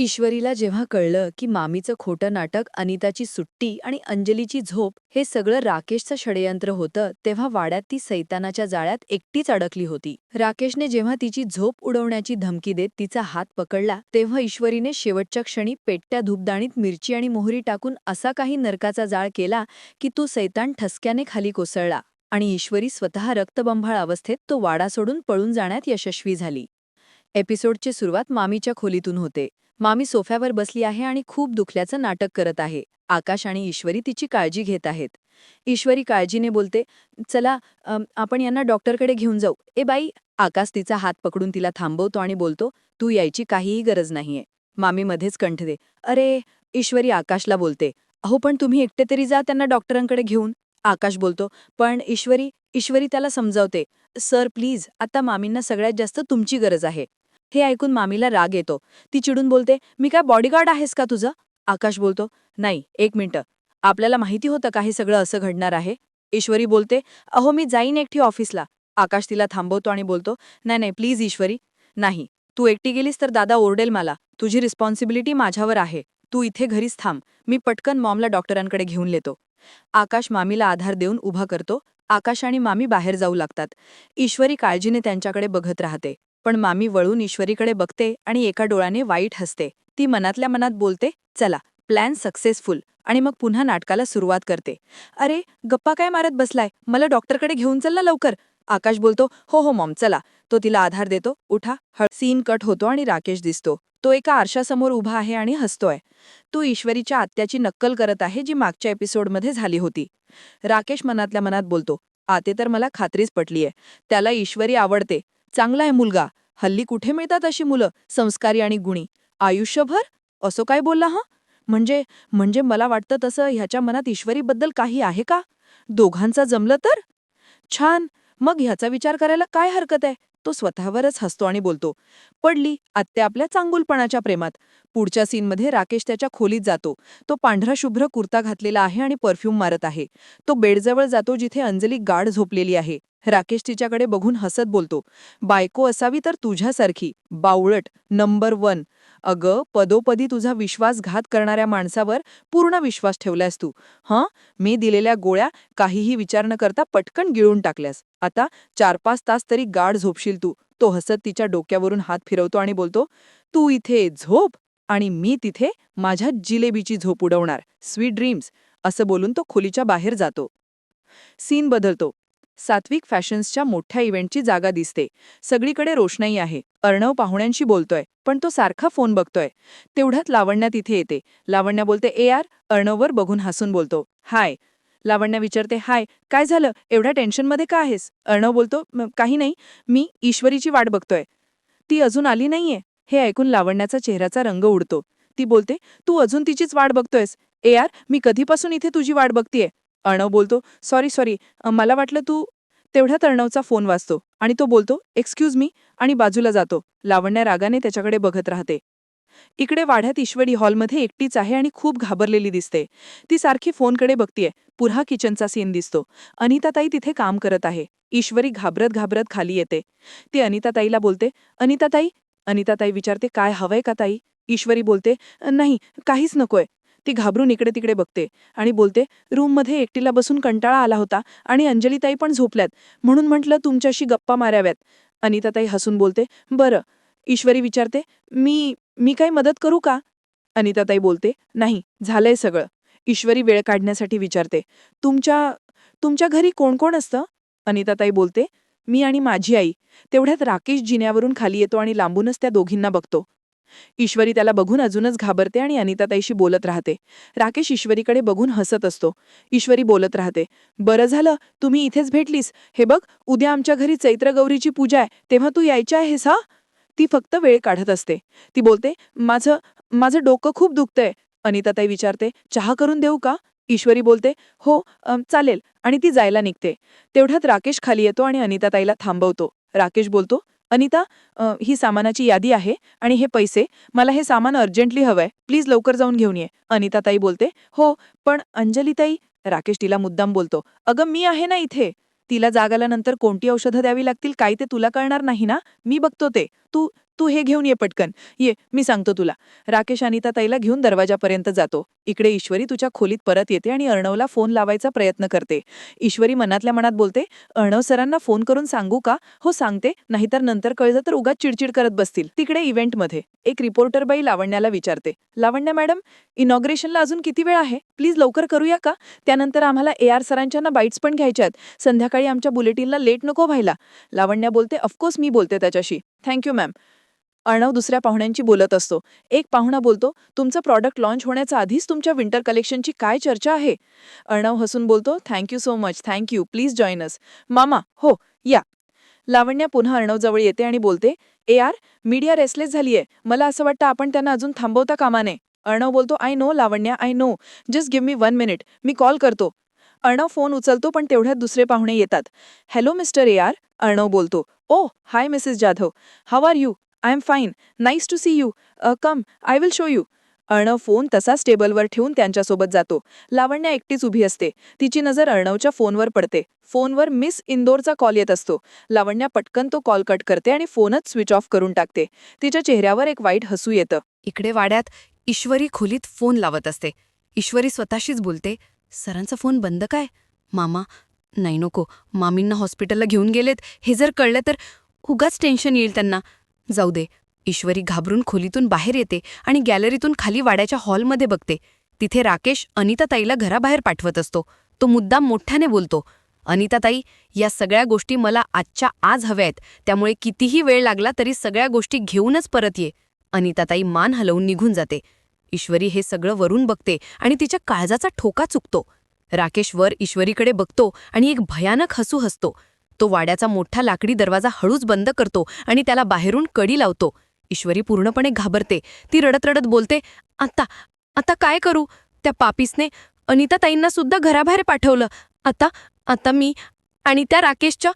ईश्वरीला जेव्हा कळलं की मामीचं खोटं नाटक अनिताची सुट्टी आणि अंजलीची झोप हे सगळं राकेशचं षडयंत्र होतं तेव्हा वाड्यात ती सैतानाच्या जाळ्यात एकटीच अडकली होती. राकेशने जेव्हा तिची झोप उडवण्याची धमकी देत तिचा हात पकडला तेव्हा ईश्वरीने शेवटच्या क्षणी पेट्ट्या धूपदाणीत मिरची आणि मोहरी टाकून असा काही नरकाचा जाळ केला की तो सैतान ठसक्याने खाली कोसळला आणि ईश्वरी स्वतः रक्तबंभाळ अवस्थेत तो वाडा सोडून पळून जाण्यात यशस्वी झाली. एपिसोडची सुरुवात मामीच्या खोलीतून होते. मामी सोफ्यावर बसली आहे आणि खूप दुखल्याचं नाटक करत आहे. आकाश आणि ईश्वरी तिची काळजी घेत आहेत. ईश्वरी काळजीने बोलते चला आपण यांना डॉक्टरकडे घेऊन जाऊ. ए बाई. आकाश तिचा हात पकडून तिला थांबवतो आणि बोलतो तू यायची काहीही गरज नाहीये. मामी मध्येच कंठ दे. अरे ईश्वरी आकाशला बोलते अहो पण तुम्ही एकटे तरी जा त्यांना डॉक्टरांकडे घेऊन. आकाश बोलतो पण ईश्वरी ईश्वरी त्याला समजावते. सर प्लीज आता मामींना सगळ्यात जास्त तुमची गरज आहे. हे ऐकून मामीला राग येतो. ती चिडून बोलते मी काय बॉडीगार्ड आहेस का तुझं? आकाश बोलतो नाही एक मिनिटं. आपल्याला माहिती होतं का हे सगळं असं घडणार आहे? ईश्वरी बोलते अहो मी जाईन एकटी ऑफिसला. आकाश तिला थांबवतो आणि बोलतो नाही नाही प्लीज ईश्वरी. नाही तू एकटी गेलीस तर दादा ओरडेल मला. तुझी रिस्पॉन्सिबिलिटी माझ्यावर आहे. तू इथे घरीच थांब. मी पटकन मॉमला डॉक्टरांकडे घेऊन येतो. आकाश मामीला आधार देऊन उभा करतो. आकाश आणि मामी बाहेर जाऊ लागतात. ईश्वरी काळजीने त्यांच्याकडे बघत राहते. पण मामी वळून ईश्वरीकडे बघते आणि एका डोळ्याने वाईट हसते. ती मनातल्या मनात बोलते चला प्लॅन सक्सेसफुल. आणि मग पुन्हा नाटकाला सुरुवात करते. अरे गप्पा काय मारत बसलाय? मला डॉक्टरकडे घेऊन चल ना लवकर. आकाश बोलतो हो हो मॉम चला. तो तिला आधार देतो. उठा हळ सीन कट होतो आणि राकेश दिसतो. तो एका आरशासमोर उभा आहे आणि हसतोय. तो ईश्वरीच्या आत्याची नक्कल करत आहे जी मागच्या एपिसोडमध्ये झाली होती. राकेश मनातल्या मनात बोलतो आते तर मला खात्रीच पटलीये. त्याला ईश्वरी आवडते. चांगला आहे मुलगा. हल्ली कुठे मिळतात अशी मुलं? संस्कारी आणि गुणी. आयुष्यभर? असं काय बोलला हा? म्हणजे म्हणजे मला वाटतं तसं ह्याच्या मनात ईश्वरीबद्दल काही आहे का? दोघांचं जमलं तर? छान. मग ह्याचा विचार करायला काय हरकत आहे? तो स्वतःवरच हसतो आणि बोलतो. पडली आत्या आपल्या चांगुलपणाच्या प्रेमात. पुढच्या सीनमध्ये राकेश त्याच्या खोलीत जातो. तो पांढरा शुभ्र कुर्ता घातलेला आहे आणि परफ्यूम मारत आहे. तो बेडजवळ जातो जिथे अंजली गाढ झोपलेली आहे. राकेश तिच्याकडे बघून हसत बोलतो. बायको असावी तर तुझ्यासारखी. बावळट. Number one. अगं पदोपदी तुझा विश्वासघात करणाऱ्या माणसावर पूर्ण विश्वास ठेवलास तू. हं? मी दिलेल्या गोळ्या काहीही विचार न करता पटकन गिळून टाकल्यास. आता चार पाच तास तरी गाढ झोपशील तू. तो हसत तिच्या डोक्यावरून हात फिरवतो आणि बोलतो तू इथे झोप आणि मी तिथे माझ्या जिलेबीची झोप उडवणार. Sweet dreams. असं बोलून तो खोलीच्या बाहेर जातो. सीन बदलतो. सात्विक फॅशन्सच्या मोठ्या इव्हेंटची जागा दिसते. सगळीकडे रोषणाई आहे. अर्णव पाहुण्यांशी बोलतोय पण तो सारखा फोन बघतोय. तेवढ्यात लावण्या तिथे येते. लावण्या बोलते ए आर अर्णववर बघून हसून बोलतो. हाय. लावण्या विचारते हाय काय झालं? एवढ्या टेन्शनमध्ये का आहेस? अर्णव बोलतो काही नाही. मी ईश्वरीची वाट बघतोय. ती अजून आली नाहीये. हे ऐकून लावण्याचा चेहऱ्याचा रंग उडतो. ती बोलते तू अजून तिचीच वाट बघतोयस? ए आर मी कधीपासून इथे तुझी वाट बघतीये? अर्णव बोलतो. सॉरी सॉरी मला वाटलं तू तेवढ्यात अर्णवचा फोन वाजतो. आणि तो बोलतो एक्सक्यूज मी आणि बाजूला जातो. लावण्या रागाने त्याच्याकडे बघत राहते. इकडे वाढ्यात ईश्वरी हॉलमध्ये एकटीच आहे आणि खूप घाबरलेली दिसते. ती सारखी फोनकडे बघतीये. पुन्हा किचनचा सीन दिसतो. अनिताताई तिथे काम करत आहे. ईश्वरी घाबरत घाबरत खाली येते. ती अनिताताईला बोलते अनिताताई? अनिताताई विचारते काय हवंय का ताई? ईश्वरी बोलते नाही काहीच नकोय. ती घाबरून इकडे तिकडे बघते आणि बोलते रूममध्ये एकटीला बसून कंटाळा आला होता आणि अंजलीताई पण झोपल्यात. म्हणून म्हटलं तुमच्याशी गप्पा माराव्यात. अनिताताई हसून बोलते बरं. ईश्वरी विचारते मी मी काही मदत करू का? अनिताताई बोलते नाही झालंय सगळं. ईश्वरी वेळ काढण्यासाठी विचारते तुमच्या तुमच्या घरी कोण कोण असतं? अनिताताई बोलते मी आणि माझी आई. तेवढ्यात राकेश जिन्यावरून खाली येतो आणि लांबूनच त्या दोघींना बघतो. ईश्वरी त्याला बघून अजूनच घाबरते आणि अनिताताईशी बोलत राहते. राकेश ईश्वरीकडे बघून हसत असतो. ईश्वरी बोलत राहते बरं झालं तुम्ही इथेच भेटलीस. हे बघ उद्या आमच्या घरी चैत्रगौरीची पूजा आहे. तेव्हा तू यायची आहेस हा? ती फक्त वेळ काढत असते. ती बोलते माझं माझं डोकं खूप दुखतंय. अनिताताई विचारते चहा करून देऊ का? ईश्वरी बोलते हो चालेल. आणि ती जायला निघते. तेवढ्यात राकेश खाली येतो आणि अनिताताईला थांबवतो. राकेश बोलतो अनिता अ, ही सामानाची यादी आहे आणि हे पैसे. मला हे सामान अर्जंटली हवंय. प्लीज लवकर जाऊन घेऊन ये. अनिताताई बोलते हो पण अंजलीताई राकेश तिला मुद्दाम बोलतो अगं मी आहे ना इथे. तिला जाग आल्यानंतर कोणती औषधं द्यावी लागतील काय ते तुला कळणार नाही ना? मी बघतो ते. तू तू हे घेऊन ये पटकन. ये मी सांगतो तुला. राकेश अनिता ताईला घेऊन दरवाजापर्यंत जातो. इकडे ईश्वरी तुझ्या खोलीत परत येते आणि अर्णवला फोन लावायचा प्रयत्न करते. ईश्वरी मनातल्या मनात बोलते अर्णव सरांना फोन करून सांगू का? हो सांगते. नाहीतर नंतर कळलं तर उगाच चिडचिड करत बसतील. तिकडे इव्हेंटमध्ये एक रिपोर्टर बाई लावण्याला विचारते लावण्या मॅडम इनॉग्रेशनला अजून किती वेळ आहे? प्लीज लवकर करूया का? त्यानंतर आम्हाला ए आर सरांच्या ना बाईट्स पण घ्यायच्या आहेत. संध्याकाळी आमच्या बुलेटिनला लेट नको व्हायला. लावण्या बोलते ऑफकोर्स मी बोलते त्याच्याशी. थँक्यू मॅम अर्णव दुसऱ्या पाहुण्यांची बोलत असतो. एक पाहुणा बोलतो तुमचं प्रॉडक्ट लॉन्च होण्याच्या आधीच तुमच्या विंटर कलेक्शनची काय चर्चा आहे? अर्णव हसून बोलतो thank you so much thank you please join us मामा हो या. लावण्या पुन्हा अर्णवजवळ येते आणि बोलते ए आर मीडिया रेसलेस झालीये. मला असं वाटतं आपण त्यांना अजून थांबवता कामा नये. अर्णव बोलतो I know Lavanya I know just give me one minute me call करतो. अर्णव फोन उचलतो पण तेवढ्यात दुसरे पाहुणे येतात. Hello mister A R Arnav बोलतो. ओ hi Mrs Jadhav. How are you I am fine nice to see you come I will show you Arnav phone तसाच टेबलवर ठेवून त्यांच्यासोबत जातो. लावण्या एकटीच उभी असते. तिची नजर अर्णवच्या फोनवर पडते. फोनवर मिस इंदोरचा कॉल येत असतो. लावण्या पटकन तो कॉल कट करते आणि फोनच स्विच ऑफ करून टाकते. तिच्या चेहऱ्यावर एक वाईट हसू येतं. इकडे वाड्यात ईश्वरी खोलीत फोन लावत असते. ईश्वरी स्वतःशीच बोलते सरांचा फोन बंद काय? मामा नाही नको. मामींना हॉस्पिटलला घेऊन गेलेत. हे जर कळलं तर उगाच टेन्शन येईल त्यांना. जाऊ दे. ईश्वरी घाबरून खोलीतून बाहेर येते आणि गॅलरीतून खाली वाड्याच्या हॉलमध्ये बघते. तिथे राकेश अनिताताईला घराबाहेर पाठवत असतो. तो मुद्दाम मोठ्याने बोलतो अनिताताई या सगळ्या गोष्टी मला आजच्या आज हव्या आहेत त्यामुळे कितीही वेळ लागला तरी सगळ्या गोष्टी घेऊनच परत ये. अनिताताई मान हलवून निघून जाते. ईश्वरी हे सगळं वरून बघते आणि तिच्या काळजाचा ठोका चुकतो. राकेश वर ईश्वरीकडे बघतो आणि एक भयानक हसू हसतो. तो वाड्याचा मोठा लाकडी दरवाजा हळूच बंद करतो आणि त्याला बाहेरून कडी लावतो. ईश्वरी पूर्णपणे घाबरते. ती रडत रडत बोलते आता आता काय करू? त्या पापीसने अनिताताईंना सुद्धा घराबाहेर पाठवलं. आता आता मी आणि त्या राकेशच्या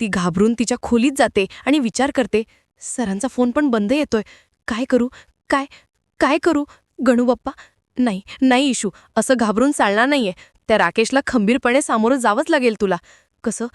ती घाबरून तिच्या खोलीत जाते आणि विचार करते सरांचा फोन पण बंद येतोय. काय करू? काय काय करू? गणू बाप्पा नाही नाही इशू. असं घाबरून चालणार नाहीये. त्या राकेशला खंबीरपणे सामोरं जावंच लागेल तुला. कसं?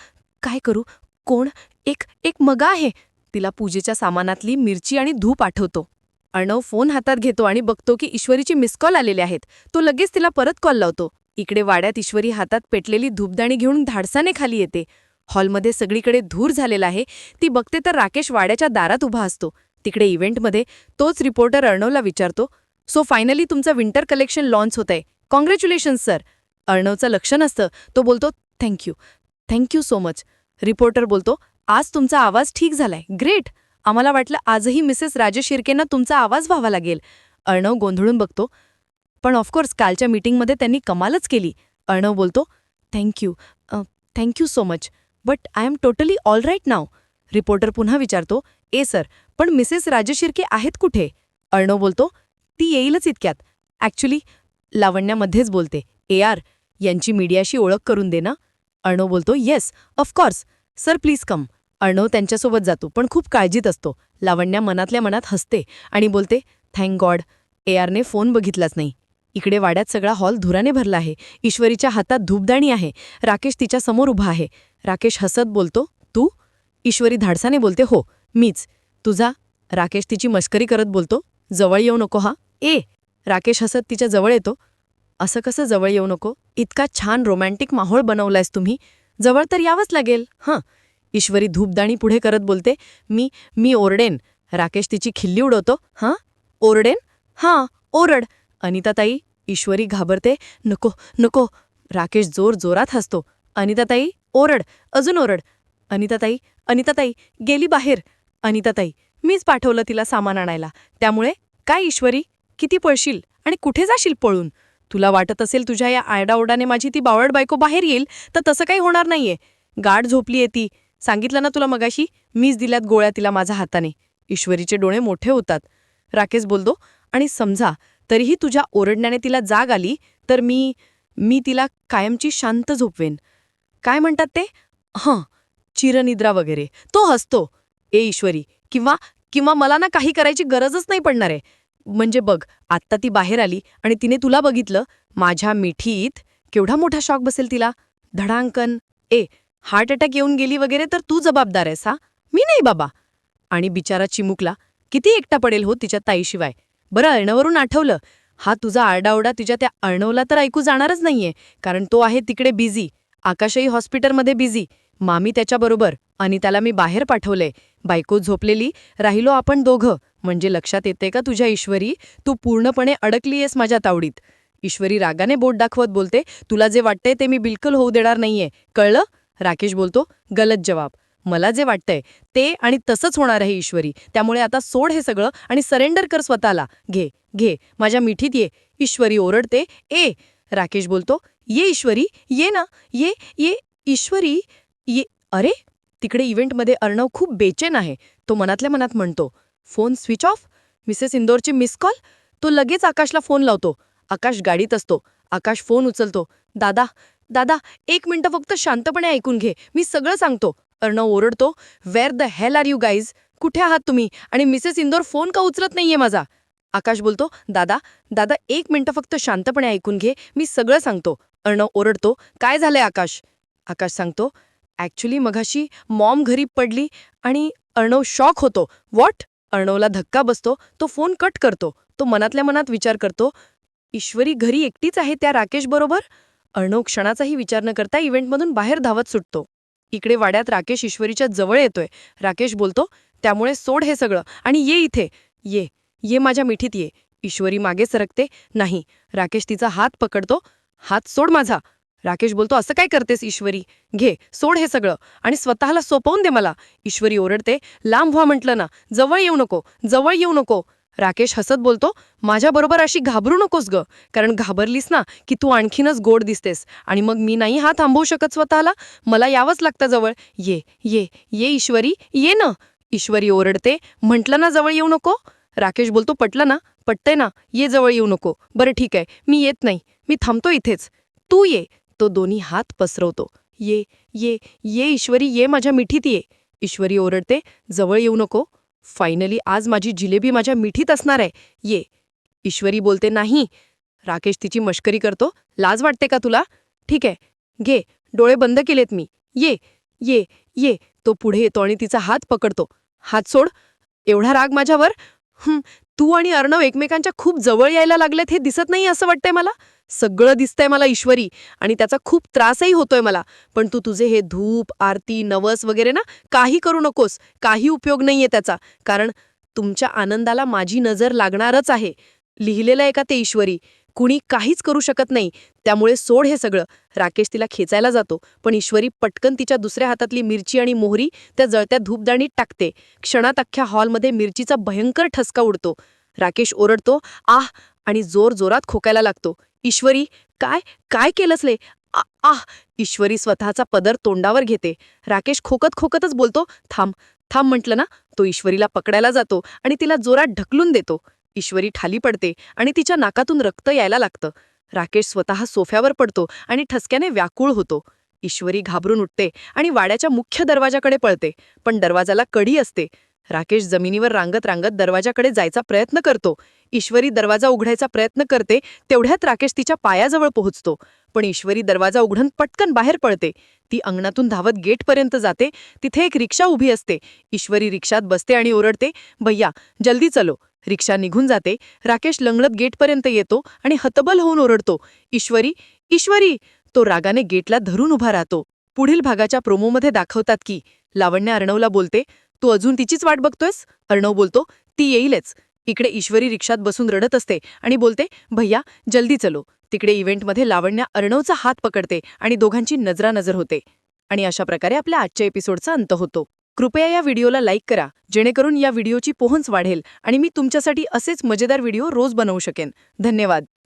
काय करू? कोण? एक एक मगा आहे. तिला पूजेच्या सामानातली मिरची आणि धूप आठवतो. अर्णव फोन हातात घेतो आणि बघतो की ईश्वरीची मिस कॉल आलेले आहेत. तो लगेच तिला परत कॉल लावतो. इकडे वाड्यात ईश्वरी हातात पेटलेली धूपदाणी घेऊन धाडसाने खाली येते. हॉलमध्ये सगळीकडे धूर झालेला आहे. ती बघते तर राकेश वाड्याच्या दारात उभा असतो. तिकडे इव्हेंटमध्ये तोच रिपोर्टर अर्णवला विचारतो सो फायनली तुमचं विंटर कलेक्शन लॉन्च होतंय. Congratulations sir. अर्णवचं लक्ष नसतं. तो बोलतो thank you. Thank you so much reporter बोलतो आज तुमचा आवाज ठीक झालाय. ग्रेट आम्हाला वाटलं आजही मिसेस राजेश शिर्केंना तुमचा आवाज व्हावा लागेल. अर्णव गोंधळून बघतो पण ऑफकोर्स कालच्या मीटिंगमध्ये त्यांनी कमालच केली. अर्णव बोलतो thank you thank you so much but I am totally all right now reporter पुन्हा विचारतो ए सर पण मिसेस राजेश शिर्के आहेत कुठे? अर्णव बोलतो ती येईलच इतक्यात. ॲक्च्युली लावण्यामध्येच बोलते. ए आर यांची मीडियाशी ओळख करून दे ना. अर्णव बोलतो yes of course sir please come Arnav त्यांच्यासोबत जातो पण खूप काळजीत असतो. लावण्या मनातल्या मनात हसते आणि बोलते थँक गॉड ए आरने फोन बघितलाच नाही. इकडे वाड्यात सगळा हॉल धुराने भरला आहे. ईश्वरीच्या हातात धूपदाणी आहे. राकेश तिच्या समोर उभा आहे. राकेश हसत बोलतो तू? ईश्वरी धाडसाने बोलते हो मीच. तुझा? राकेश तिची मस्करी करत बोलतो जवळ येऊ नको हा. ए. राकेश हसत तिच्या जवळ येतो असं कसं जवळ येऊ नको? इतका छान रोमॅन्टिक माहोळ बनवलायस तुम्ही. जवळ तर यावंच लागेल. हं. ईश्वरी धूपदाणी पुढे करत बोलते मी मी ओरडेन. राकेश तिची खिल्ली उडवतो. हां? ओरडेन? हां ओरड. अनिताताई ईश्वरी घाबरते. नको नको. राकेश जोर जोरात हसतो. अनिताताई ओरड. अजून ओरड. अनिताताई अनिताताई गेली बाहेर. अनिताताई मीच पाठवलं तिला सामान आणायला. त्यामुळे काय ईश्वरी? किती पळशील आणि कुठे जाशील पळून? तुला वाटत असेल तुझ्या या आरडाओरडाने माझी ती बावळट बायको बाहेर येईल तर तसं काही होणार नाहीये. गाढ झोपलीये ती. सांगितलं ना तुला मगाशी? मीच दिल्यात गोळ्या तिला माझ्या हाताने. ईश्वरीचे डोळे मोठे होतात. राकेश बोलतो आणि समजा तरीही तुझ्या ओरडण्याने तिला जाग आली तर मी मी तिला कायमची शांत झोपवेन. काय म्हणतात ते? हं चिरनिद्रा वगैरे. तो हसतो. ए ईश्वरी किंवा किंवा मला ना काही करायची गरजच नाही पडणार आहे. म्हणजे बघ आत्ता ती बाहेर आली आणि तिने तुला बघितलं माझ्या मिठीत केवढा मोठा शॉक बसेल तिला. धडांकन ए हार्ट अटॅक येऊन गेली वगैरे तर तू जबाबदार आहेस हा? मी नाही बाबा. आणि बिचारा चिमुकला किती एकटा पडेल हो तिच्या ताईशिवाय? बरं अर्णवरून आठवलं. हा तुझा आरडाओरडा तिच्या त्या अर्णवला तर ऐकू जाणारच नाहीये कारण तो आहे तिकडे बिझी आकाशही हॉस्पिटलमध्ये बिझी. मामी त्याच्याबरोबर. आणि त्याला मी बाहेर पाठवलंय बायको झोपलेली. राहिलो आपण दोघं. म्हणजे लक्षात येते का तुझ्या ईश्वरी? तू पूर्णपणे अडकलीयस माझ्या तावडीत. ईश्वरी रागाने बोट दाखवत बोलते तुला जे वाटतंय ते मी बिलकुल होऊ देणार नाहीये. कळलं? राकेश बोलतो गलत जवाब. मला जे वाटतंय ते आणि तसंच होणार आहे ईश्वरी. त्यामुळे आता सोड हे सगळं आणि सरेंडर कर स्वतःला. घे घे. माझ्या मिठीत ये. ईश्वरी ओरडते ए राकेश बोलतो ये ईश्वरी ये ना ये ये ईश्वरी ये अरे तिकडे इव्हेंटमध्ये अर्णव खूप बेचेन आहे तो मनातल्या मनात म्हणतो. Phone switch off? मिसेस इंदोरची मिस कॉल? तो लगेच आकाशला फोन लावतो. आकाश गाडीत असतो. आकाश फोन उचलतो. दादा दादा एक मिनटं फक्त शांतपणे ऐकून घे. मी सगळं सांगतो. अर्णव ओरडतो. Where the hell are you guys कुठे आहात तुम्ही? आणि मिसेस इंदोर फोन का उचलत नाहीये माझा? आकाश बोलतो दादा दादा एक मिनटं फक्त शांतपणे ऐकून घे. मी सगळं सांगतो. अर्णव ओरडतो काय झालंय आकाश? आकाश सांगतो ॲक्च्युली मघाशी मॉम घरी पडली आणि अर्णव शॉक होतो. व्हॉट अर्णवला धक्का बसतो. तो फोन कट करतो. तो मनातल्या मनात विचार करतो ईश्वरी घरी एकटीच आहे त्या राकेश बरोबर? अर्णव क्षणाचाही विचार न करता इव्हेंटमधून बाहेर धावत सुटतो. इकडे वाड्यात राकेश ईश्वरीच्या जवळ येतोय. राकेश बोलतो त्यामुळे सोड हे सगळं आणि ये इथे. ये. ये माझ्या मिठीत ये. ईश्वरी मागे सरकते. नाही राकेश तिचा हात पकडतो. हात सोड माझा. राकेश बोलतो असं काय करतेस ईश्वरी? घे सोड हे सगळं आणि स्वतःला सोपवून दे मला. ईश्वरी ओरडते लांब व्हा म्हटलं ना. जवळ येऊ नको. जवळ येऊ नको. राकेश हसत बोलतो माझ्याबरोबर अशी घाबरू नकोस ग. कारण घाबरलीस ना की तू आणखीनच गोड दिसतेस. आणि मग मी नाही हा थांबवू शकत स्वतःला? मला यावंच लागतं जवळ. ये ये ये ईश्वरी. ये ना. ईश्वरी ओरडते म्हटलं ना जवळ येऊ नको? राकेश बोलतो पटलं ना? पटतंय ना? ये जवळ येऊ नको. बरं ठीक आहे. मी येत नाही. मी थांबतो इथेच. तू ये. तो दोन्ही हात पसरवतो. ये ये ये ईश्वरी ये माझ्या मिठीत ये. ईश्वरी ओरडते जवळ येऊ नको. फायनली आज माझी जिलेबी माझ्या मिठीत असणार आहे. ये. ईश्वरी बोलते नाही. राकेश तिची मश्करी करतो. लाज वाटते का तुला? ठीक आहे. घे. डोळे बंद केलेत मी. ये ये ये. तो पुढे येतो आणि तिचा हात पकडतो. हात सोड. एवढा राग माझ्यावर? तू आणि अर्णव एकमेकांच्या खूप जवळ यायला लागलेत हे दिसत नाही असं वाटतंय मला? सगळं दिसतंय मला ईश्वरी आणि त्याचा खूप त्रासही होतोय मला. पण तू तुझे हे धूप आरती नवस वगैरे ना काही करू नकोस. काही उपयोग नाहीये त्याचा. कारण तुमच्या आनंदाला माझी नजर लागणारच आहे. लिहिलेलं आहे का ते ईश्वरी? कुणी काहीच करू शकत नाही. त्यामुळे सोड हे सगळं. राकेश तिला खेचायला जातो पण ईश्वरी पटकन तिच्या दुसऱ्या हातातली मिरची आणि मोहरी त्या जळत्या धूपदाणीत टाकते. क्षणात अख्ख्या हॉलमध्ये मिरचीचा भयंकर ठसका उडतो. राकेश ओरडतो आह आणि जोर जोरात खोकायला लागतो. ईश्वरी काय काय केलंसले आ आह ईश्वरी स्वतःचा पदर तोंडावर घेते. राकेश खोकत खोकतच बोलतो थांब थांब म्हटलं ना? तो ईश्वरीला पकडायला जातो आणि तिला जोरात ढकलून देतो. ईश्वरी ठाली पडते आणि तिच्या नाकातून रक्त यायला लागतं. राकेश स्वतः सोफ्यावर पडतो आणि ठसक्याने व्याकुळ होतो. ईश्वरी घाबरून उठते आणि वाड्याच्या मुख्य दरवाजाकडे पळते पण दरवाजाला कडी असते. राकेश जमिनीवर रांगत रांगत दरवाजाकडे जायचा प्रयत्न करतो. ईश्वरी दरवाजा उघडायचा प्रयत्न करते तेवढ्यात राकेश तिच्या पायाजवळ पोहोचतो. पण ईश्वरी दरवाजा उघडून पटकन बाहेर पडते ती अंगणातून धावत गेटपर्यंत जाते. तिथे एक रिक्षा उभी असते. ईश्वरी रिक्षात बसते आणि ओरडते भैया जल्दी चलो. रिक्षा निघून जाते. राकेश लंगडत गेटपर्यंत येतो आणि हतबल होऊन ओरडतो ईश्वरी ईश्वरी! तो रागाने गेटला धरून उभा राहतो. पुढील भागाच्या प्रोमोमध्ये दाखवतात की लावण्य अर्णवला बोलते तू अजून तिचीच वाट बघतोयस? अर्णव बोलतो ती येईलच. इकडे ईश्वरी रिक्षात बसून रडत असते आणि बोलते भैया जल्दी चलो. तिकडे इव्हेंटमध्ये लावण्या अर्णवचा हात पकडते आणि दोघांची नजरानजर होते. आणि अशा प्रकारे आपल्या आजच्या एपिसोडचा अंत होतो. कृपया या व्हिडिओला लाईक करा जेणेकरून या व्हिडिओची पोहोच वाढेल आणि मी तुमच्यासाठी असेच मजेदार व्हिडिओ रोज बनवू शकेन. धन्यवाद.